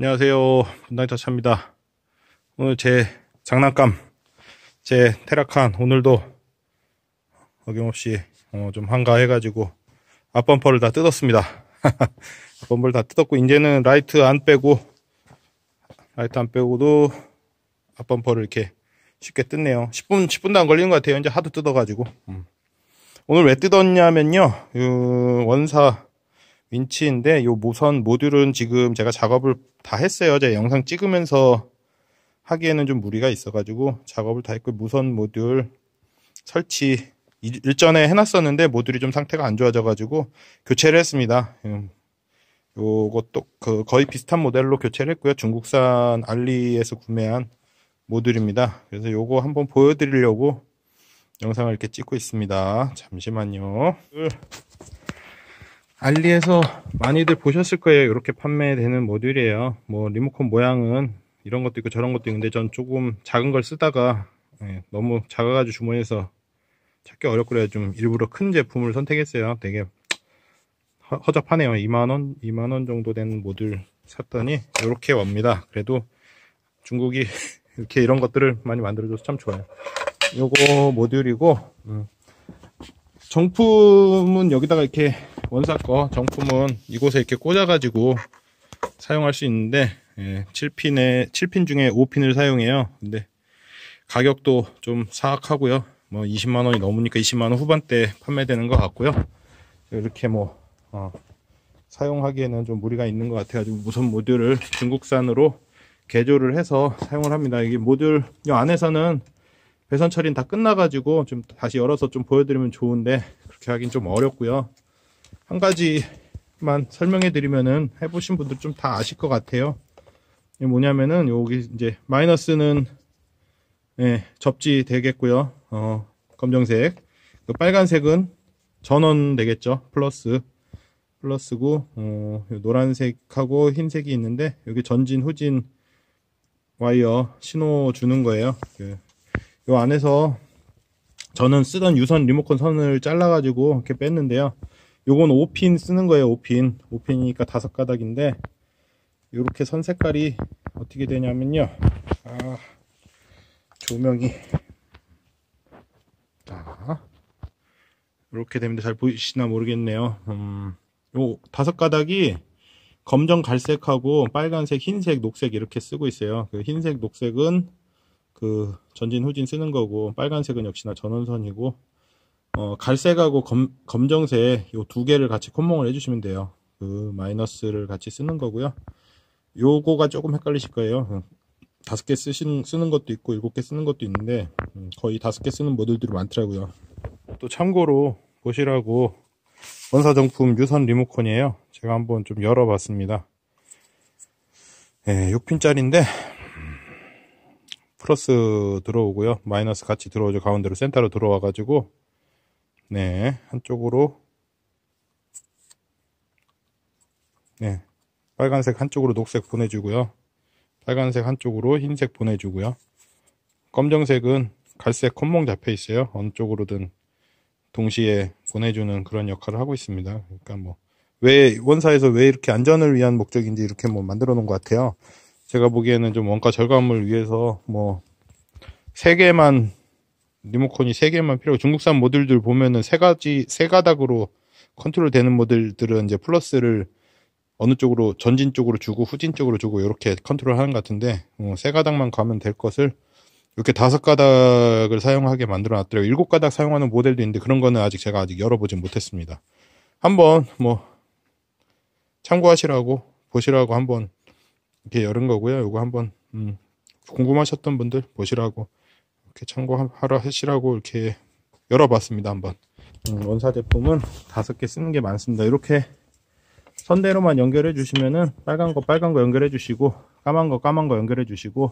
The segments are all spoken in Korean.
안녕하세요. 분당자차입니다. 오늘 제 장난감, 제 테라칸, 오늘도 어김없이 어, 좀 한가해가지고 앞범퍼를 다 뜯었습니다. 앞범퍼를 다 뜯었고, 이제는 라이트 안 빼고, 라이트 안 빼고도 앞범퍼를 이렇게 쉽게 뜯네요. 10분, 10분도 안 걸리는 것 같아요. 이제 하도 뜯어가지고. 음. 오늘 왜 뜯었냐면요. 그 원사 윈치인데 요 무선 모듈은 지금 제가 작업을 다 했어요. 제가 영상 찍으면서 하기에는 좀 무리가 있어가지고 작업을 다 했고 무선 모듈 설치 일전에 해놨었는데 모듈이 좀 상태가 안 좋아져가지고 교체를 했습니다. 음, 요것도 그 거의 비슷한 모델로 교체를 했고요. 중국산 알리에서 구매한 모듈입니다. 그래서 요거 한번 보여드리려고 영상을 이렇게 찍고 있습니다. 잠시만요. 알리에서 많이들 보셨을 거예요. 이렇게 판매되는 모듈이에요. 뭐 리모컨 모양은 이런 것도 있고 저런 것도 있는데 전 조금 작은 걸 쓰다가 예, 너무 작아가지고 주머니에서 찾기 어렵고 그래 좀 일부러 큰 제품을 선택했어요. 되게 허, 접하네요 2만원, 2만원 정도 된 모듈 샀더니 이렇게 옵니다. 그래도 중국이 이렇게 이런 것들을 많이 만들어줘서 참 좋아요. 요거 모듈이고 음. 정품은 여기다가 이렇게 원사 거 정품은 이곳에 이렇게 꽂아가지고 사용할 수 있는데 예, 7핀에 7핀 중에 5핀을 사용해요. 근데 가격도 좀 사악하고요. 뭐 20만 원이 넘으니까 20만 원 후반대 판매되는 것 같고요. 이렇게 뭐 어, 사용하기에는 좀 무리가 있는 것 같아가지고 무선 모듈을 중국산으로 개조를 해서 사용을 합니다. 이게 모듈 이 안에서는 배선 처리는 다 끝나가지고 좀 다시 열어서 좀 보여드리면 좋은데 그렇게 하긴 좀 어렵고요. 한 가지만 설명해 드리면은 해보신 분들 좀 다 아실 것 같아요. 뭐냐면은 여기 이제 마이너스는 예, 접지 되겠고요. 어, 검정색. 그 빨간색은 전원 되겠죠. 플러스. 플러스고, 어, 노란색하고 흰색이 있는데, 여기 전진, 후진 와이어 신호 주는 거예요. 그, 요 안에서 저는 쓰던 유선 리모컨 선을 잘라가지고 이렇게 뺐는데요. 요건 5핀 쓰는 거예요 5핀 5핀이니까 다섯 가닥인데 이렇게 선 색깔이 어떻게 되냐면요. 아, 조명이 자 이렇게 됩니다. 잘 보이시나 모르겠네요. 음, 요 다섯 가닥이 검정 갈색하고 빨간색 흰색 녹색 이렇게 쓰고 있어요. 그 흰색 녹색은 그 전진 후진 쓰는 거고 빨간색은 역시나 전원선이고 어, 갈색하고 검, 검정색 요두 개를 같이 콤몽을 해주시면 돼요. 그 마이너스를 같이 쓰는 거고요. 요거가 조금 헷갈리실 거예요. 어, 다섯 개 쓰신, 쓰는 것도 있고 일곱 개 쓰는 것도 있는데 음, 거의 다섯 개 쓰는 모델들이 많더라고요. 또 참고로 보시라고 원사정품 유선 리모컨이에요. 제가 한번 좀 열어봤습니다. 네, 6핀짜리인데 플러스 들어오고요. 마이너스 같이 들어오죠. 가운데로 센터로 들어와가지고 네, 한쪽으로 네, 빨간색 한쪽으로 녹색 보내주고요. 빨간색 한쪽으로 흰색 보내주고요. 검정색은 갈색 컴몽 잡혀 있어요. 어느 쪽으로든 동시에 보내주는 그런 역할을 하고 있습니다. 그러니까 뭐, 왜, 원사에서 왜 이렇게 안전을 위한 목적인지 이렇게 뭐 만들어 놓은 것 같아요. 제가 보기에는 좀 원가 절감을 위해서 뭐, 세 개만 리모컨이 3개만 필요하고 중국산 모듈들 보면은 세 가지 세 가닥으로 컨트롤 되는 모델들은 이제 플러스를 어느 쪽으로 전진 쪽으로 주고 후진 쪽으로 주고 이렇게 컨트롤 하는 것 같은데 어, 세 가닥만 가면 될 것을 이렇게 다섯 가닥을 사용하게 만들어 놨더라고요. 일곱 가닥 사용하는 모델도 있는데 그런 거는 아직 제가 아직 열어보진 못했습니다. 한번 뭐 참고하시라고 보시라고 한번 이렇게 열은 거고요. 이거 한번 음, 궁금하셨던 분들 보시라고 이렇게 참고하라 하시라고 이렇게 열어봤습니다 한번. 음, 원사 제품은 다섯 개 쓰는 게 많습니다. 이렇게 선대로만 연결해 주시면은 빨간 거 빨간 거 연결해 주시고 까만 거 까만 거 연결해 주시고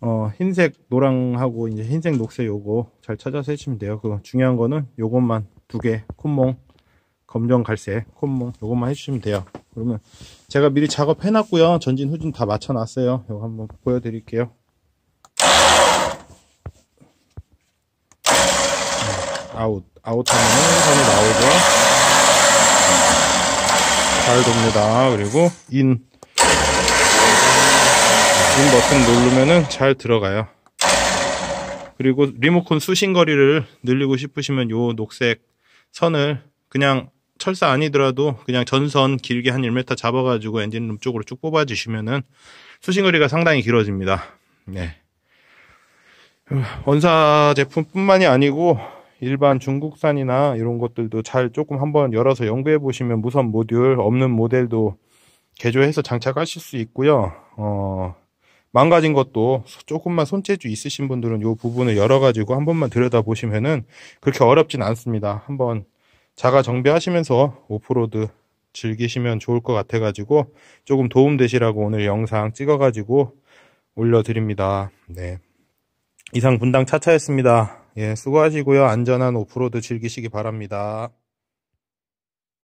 어 흰색 노랑하고 이제 흰색 녹색 요거 잘 찾아서 해주시면 돼요. 그 중요한 거는 요것만 두 개 콧몽 검정 갈색 콧몽 요것만 해주시면 돼요. 그러면 제가 미리 작업해 놨고요. 전진 후진 다 맞춰 놨어요. 요거 한번 보여드릴게요 아웃 아웃하면 선이 나오죠 잘 돕니다 그리고 인줌 버튼 누르면은 잘 들어가요. 그리고 리모컨 수신거리를 늘리고 싶으시면 요 녹색 선을 그냥 철사 아니더라도 그냥 전선 길게 한 1m 잡아가지고 엔진룸 쪽으로 쭉 뽑아주시면은 수신거리가 상당히 길어집니다. 네. 원사 제품뿐만이 아니고 일반 중국산이나 이런 것들도 잘 조금 한번 열어서 연구해 보시면 무선 모듈 없는 모델도 개조해서 장착하실 수 있고요. 어, 망가진 것도 조금만 손재주 있으신 분들은 이 부분을 열어가지고 한 번만 들여다 보시면은 그렇게 어렵진 않습니다. 한번 자가 정비하시면서 오프로드 즐기시면 좋을 것 같아가지고 조금 도움 되시라고 오늘 영상 찍어가지고 올려드립니다. 네. 이상 분당 차차였습니다. 예, 수고하시고요. 안전한 오프로드 즐기시기 바랍니다.